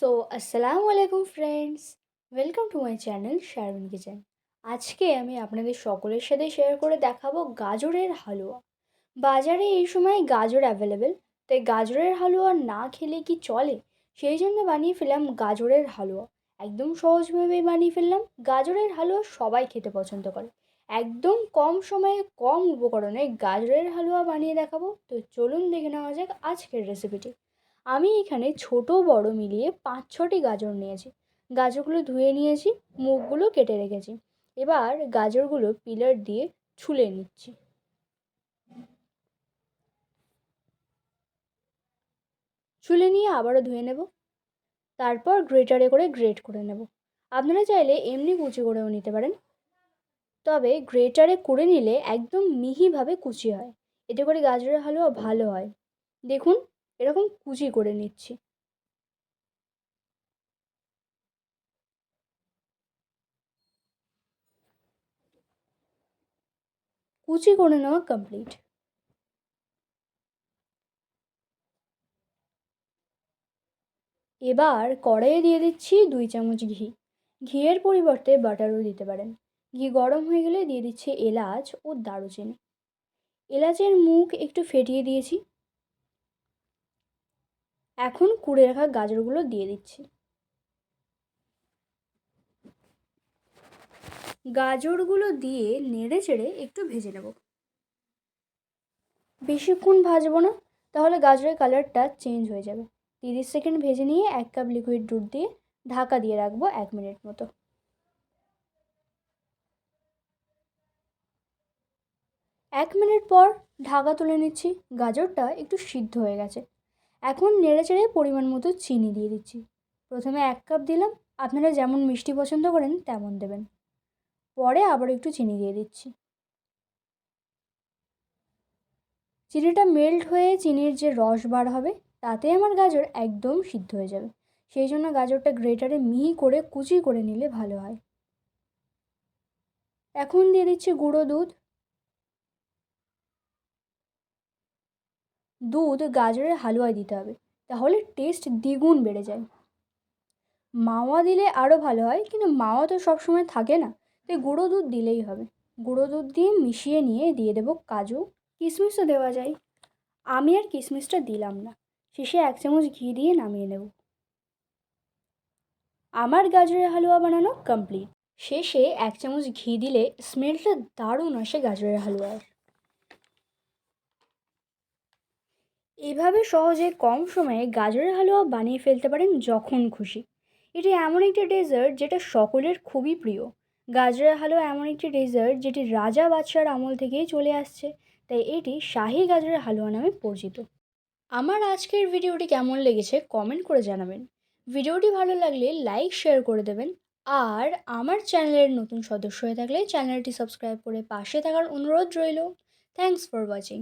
So আসসালামু আলাইকুম friends welcome to my channel Sharmin kitchen আজকে আমি আপনাদের সকলের সাথে শেয়ার করে দেখাবো গাজরের হালুয়া। বাজারে এই সময় গাজর অ্যাভেলেবেল তাই গাজরের হালুয়া না খেলে কি চলে? সেই জন্য বানিয়ে ফেললাম গাজরের হালুয়া। একদম সহজভাবে বানিয়ে ফেললাম। গাজরের হালুয়া সবাই খেতে পছন্দ করে। একদম কম সময়ে কম উপকরণে গাজরের হালুয়া বানিয়ে দেখাবো। তো চলুন দেখে নেওয়া যাক আজকের রেসিপিটি আমি এখানে ছোট বড় মিলিয়ে পাঁচ, ছটি গাজর নিয়েছি। গাজরগুলো ধুয়ে নিয়েছি মুখগুলো কেটে রেখেছি। এবার গাজরগুলো পিলার দিয়ে ছুলে নিচ্ছি। ছুলে নিয়ে আবারও ধুয়ে নেব। তারপর গ্রেটারে করে গ্রেট করে নেব। আপনারা চাইলে এমনি কুচি করেও নিতে পারেন। তবে গ্রেটারে করে নিলে একদম মিহিভাবে কুচি হয়। এতে করে গাজরের হালুয়া ভালো হয়। দেখুন এরকম কুচি করে নিচ্ছি। কুচি করে নেওয়া কমপ্লিট এবার কড়াইয়ে দিয়ে দিচ্ছি দুই চামচ ঘি। ঘিয়ের পরিবর্তে বাটারও দিতে পারেন। ঘি গরম হয়ে গেলে দিয়ে দিচ্ছি এলাচ ও দারুচিনি। এলাচের মুখ একটু ফেটিয়ে দিয়েছি। এখন কুড়ে রাখা গাজরগুলো দিয়ে দিচ্ছি। গাজরগুলো দিয়ে নেড়ে চেড়ে একটু ভেজে নেব। বেশিক্ষণ ভাজবো না, তাহলে গাজরের কালারটা চেঞ্জ হয়ে যাবে। তিরিশ সেকেন্ড ভেজে নিয়ে এক কাপ লিকুইড দুধ দিয়ে ঢাকা দিয়ে রাখব এক মিনিট মতো। এক মিনিট পর ঢাকা তুলে নিচ্ছি, গাজরটা একটু সিদ্ধ হয়ে গেছে। এখন নেড়ে চেড়ে পরিমাণ মতো চিনি দিয়ে দিচ্ছি। প্রথমে এক কাপ দিলাম, আপনারা যেমন মিষ্টি পছন্দ করেন তেমন দেবেন। পরে আবার একটু চিনি দিয়ে দিচ্ছি। চিনিটা মেল্ট হয়ে চিনির যে রস বার হবে, তাতে আমার গাজর একদম সিদ্ধ হয়ে যাবে। সেই জন্য গাজরটা গ্রেটারে মিহি করে কুচি করে নিলে ভালো হয়। এখন দিয়ে দিচ্ছি গুঁড়ো দুধ। দুধ, গাজরের হালুয়ায় দিতে হবে। তাহলে টেস্ট দ্বিগুণ বেড়ে যায়। মাওয়া দিলে আরও ভালো হয়, কিন্তু মাওয়া তো সবসময় থাকে না। তাই গুঁড়ো দুধ দিলেই হবে। গুঁড়ো দুধ দিয়ে মিশিয়ে নিয়ে দিয়ে দেবো কাজু। কিশমিশও দেওয়া যায়। আমি আর কিশমিশটা দিলাম না। শেষে এক চামচ ঘি দিয়ে নামিয়ে নেব। আমার গাজরের হালুয়া বানানো কমপ্লিট শেষে এক চামচ ঘি দিলে স্মেলটা দারুণ আসে গাজরের হালুয়ার এভাবে সহজে কম সময়ে গাজরের হালুয়া বানিয়ে ফেলতে পারেন যখন খুশি। এটি এমন একটি ডেজার্ট যেটা সকলের খুবই প্রিয়। গাজরের হালুয়া এমন একটি ডেজার্ট যেটি রাজা বাদশার আমল থেকেই চলে আসছে, তাই এটি শাহি গাজরের হালুয়া নামে পরিচিত। আমার আজকের ভিডিওটি কেমন লেগেছে কমেন্ট করে জানাবেন। ভিডিওটি ভালো লাগলে লাইক শেয়ার করে দেবেন। আর আমার চ্যানেলের নতুন সদস্য হয়ে থাকলে চ্যানেলটি সাবস্ক্রাইব করে পাশে থাকার অনুরোধ রইল। Thanks for watching